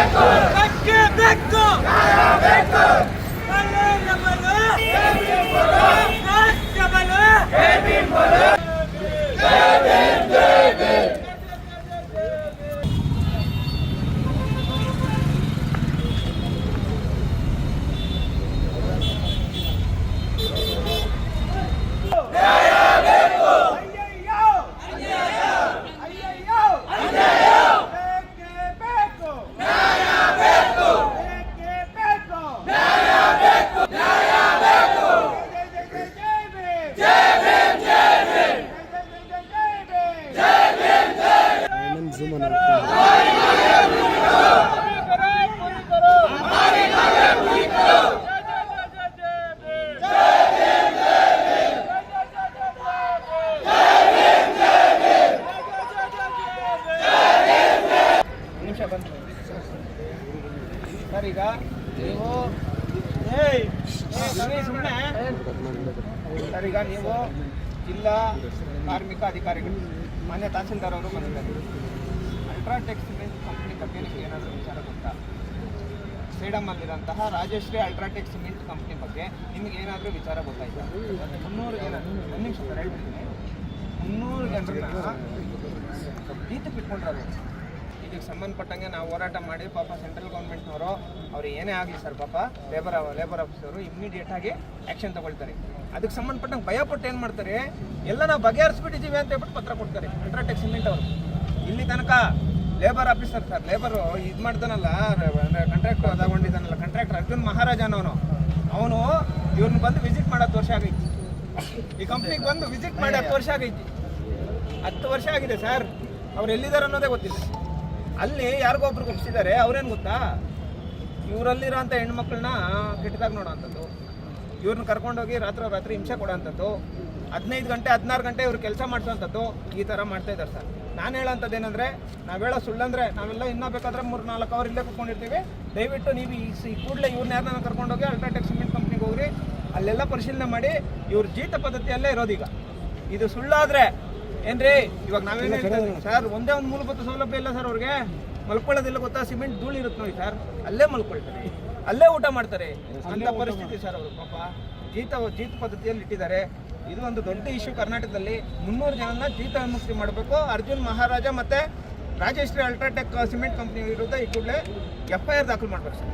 দেখো দেখো ಜೈ ಭೀಮ್! ನಿಮಿಷ ಬಂತು ಸರ್, ಈಗ ಸರ್, ಈಗ ನೀವು ಜಿಲ್ಲಾ ಕಾರ್ಮಿಕ ಅಧಿಕಾರಿಗಳು, ಮಾನ್ಯ ತಹಸೀಲ್ದಾರ್ ಅವರು ಬಂದಿದ್ದಾರೆ. ಅಲ್ಟ್ರಾಟೆಕ್ ಸಿಮೆಂಟ್ ಕಂಪ್ನಿ ಬಗ್ಗೆ ನಿಮ್ಗೆ ಏನಾದರೂ ವಿಚಾರ ಗೊತ್ತಾ? ಸೇಡಮಲ್ಲಿರೋಂತಹ ರಾಜಶ್ರೀ ಅಲ್ಟ್ರಾಟೆಕ್ ಸಿಮೆಂಟ್ ಕಂಪ್ನಿ ಬಗ್ಗೆ ನಿಮ್ಗೆ ಏನಾದರೂ ವಿಚಾರ ಗೊತ್ತಾಯ್ತಾ? ಮುನ್ನೂರು ಜನ, ಒಂದು ನಿಮಿಷ ಸರ್ ಹೇಳ್ಬಿಡ್ತೀನಿ ಮುನ್ನೂರು ಜನರನ್ನ ಇಟ್ಕೊಂಡ್ರೆ ಇದಕ್ಕೆ ಸಂಬಂಧಪಟ್ಟಂಗೆ ನಾವು ಹೋರಾಟ ಮಾಡಿ ಪಾಪ ಸೆಂಟ್ರಲ್ ಗೌರ್ಮೆಂಟ್ನವರು ಅವ್ರು ಏನೇ ಆಗಲಿ ಸರ್ ಪಾಪ ಲೇಬರ್ ಲೇಬರ್ ಆಫೀಸರು ಇಮ್ಮಿಡಿಯೇಟ್ ಆಗಿ ಆ್ಯಕ್ಷನ್ ತಗೊಳ್ತಾರೆ. ಅದಕ್ಕೆ ಸಂಬಂಧಪಟ್ಟಂಗೆ ಭಯಪಟ್ಟು ಏನು ಮಾಡ್ತಾರೆ? ಎಲ್ಲ ನಾವು ಬಗೆಹರಿಸ್ಬಿಟ್ಟಿದ್ದೀವಿ ಅಂತ ಹೇಳ್ಬಿಟ್ಟು ಪತ್ರ ಕೊಡ್ತಾರೆ ಅಲ್ಟ್ರಾಟೆಕ್ ಸಿಮೆಂಟ್ ಅವರು. ಇಲ್ಲಿ ತನಕ ಲೇಬರ್ ಆಫೀಸರ್ ಸರ್ ಲೇಬರ್ ಇದು ಮಾಡ್ತಾನಲ್ಲ ಕಾಂಟ್ರಾಕ್ಟ್ ತಗೊಂಡಿದ್ದಾನಲ್ಲ ಕಾಂಟ್ರಾಕ್ಟರ್ ಅರ್ಜುನ್ ಮಹಾರಾಜನವನು ಅವನು. ಇವ್ರನ್ನ ಬಂದು ವಿಸಿಟ್ ಮಾಡೋ ವರ್ಷ ಆಗೈತಿ. ಈ ಕಂಪ್ನಿಗೆ ಬಂದು ವಿಸಿಟ್ ಮಾಡಿ ಹತ್ತು ವರ್ಷ ಆಗೈತಿ. ಹತ್ತು ವರ್ಷ ಆಗಿದೆ ಸರ್ ಅವ್ರು ಎಲ್ಲಿದ್ದಾರೆ ಅನ್ನೋದೇ ಗೊತ್ತಿಲ್ಲ. ಅಲ್ಲಿ ಯಾರಿಗೋ ಒಬ್ರು ಒಪ್ಸಿದ್ದಾರೆ ಅವ್ರೇನು ಗೊತ್ತಾ? ಇವರಲ್ಲಿರೋ ಅಂಥ ಹೆಣ್ಮಕ್ಳನ್ನ ಕೆಟ್ಟದಾಗ ನೋಡೋ ಅಂಥದ್ದು. ಇವ್ರನ್ನ ಕರ್ಕೊಂಡೋಗಿ ರಾತ್ರಿ ರಾತ್ರಿ ಹಿಂಸೆ ಕೊಡೋಂಥದ್ದು ಹದಿನೈದು ಗಂಟೆ ಹದಿನಾರು ಗಂಟೆ ಇವ್ರು ಕೆಲಸ ಮಾಡಿಸೋಂಥದ್ದು ಈ ಥರ ಮಾಡ್ತಾ ಇದ್ದಾರೆ ಸರ್. ನಾನು ಹೇಳೋಂಥದ್ದು ಏನಂದರೆ ನಾವು ಹೇಳೋ ಸುಳ್ಳಂದ್ರೆ ನಾವೆಲ್ಲ ಇನ್ನೂ ಬೇಕಾದ್ರೆ ಮೂರು ನಾಲ್ಕು ಅವರ್ ಇಲ್ಲೇ ಕೂತ್ಕೊಂಡಿರ್ತೀವಿ. ದಯವಿಟ್ಟು ನೀವು ಈ ಕೂಡಲೇ ಇವ್ರನ್ನ ಯಾರನ್ನ ಕರ್ಕೊಂಡೋಗಿ ಅಲ್ಟ್ರಾಟೆಕ್ ಸಿಮೆಂಟ್ ಕಂಪ್ನಿಗೆ ಹೋಗ್ರಿ. ಅಲ್ಲೆಲ್ಲ ಪರಿಶೀಲನೆ ಮಾಡಿ ಇವ್ರ ಜೀತ ಪದ್ಧತಿಯಲ್ಲೇ ಇರೋದೀಗ. ಇದು ಸುಳ್ಳಾದ್ರೆ ಏನ್ರಿ ಇವಾಗ ನಾವೇನು ಸರ್ ಒಂದೇ ಒಂದು ಮೂಲಭೂತ ಸೌಲಭ್ಯ ಇಲ್ಲ ಸರ್ ಅವ್ರಿಗೆ. ಮಲ್ಕೊಳ್ಳೋದಿಲ್ಲ ಗೊತ್ತಾ? ಸಿಮೆಂಟ್ ಧೂಳು ಇರುತ್ತೆ ನೋಡಿ ಸರ್. ಅಲ್ಲೇ ಮಲ್ಕೊಳ್ತಾರೆ. ಅಲ್ಲೇ ಊಟ ಮಾಡ್ತಾರೆ. ಅಂತ ಪರಿಸ್ಥಿತಿ ಸರ್ ಅವರು ಪಾಪ. ಜೀತ ಜೀತ ಪದ್ಧತಿಯಲ್ಲಿ ಇಟ್ಟಿದ್ದಾರೆ ಇದು ಒಂದು ದೊಡ್ಡ ಇಶ್ಯೂ ಕರ್ನಾಟಕದಲ್ಲಿ. ಮುನ್ನೂರು ಜನನ ಜೀತ ವಿಮುಕ್ತಿ ಮಾಡಬೇಕು. ಅರ್ಜುನ್ ಮಹಾರಾಜ ಮತ್ತೆ ರಾಜೇಶ್ವರಿ ಅಲ್ಟ್ರಾಟೆಕ್ ಸಿಮೆಂಟ್ ಕಂಪ್ನಿ ವಿರುದ್ಧ ಈ ಕೂಡಲೇ ಎಫ್ ಐ ದಾಖಲು ಮಾಡಬೇಕು ಸರ್.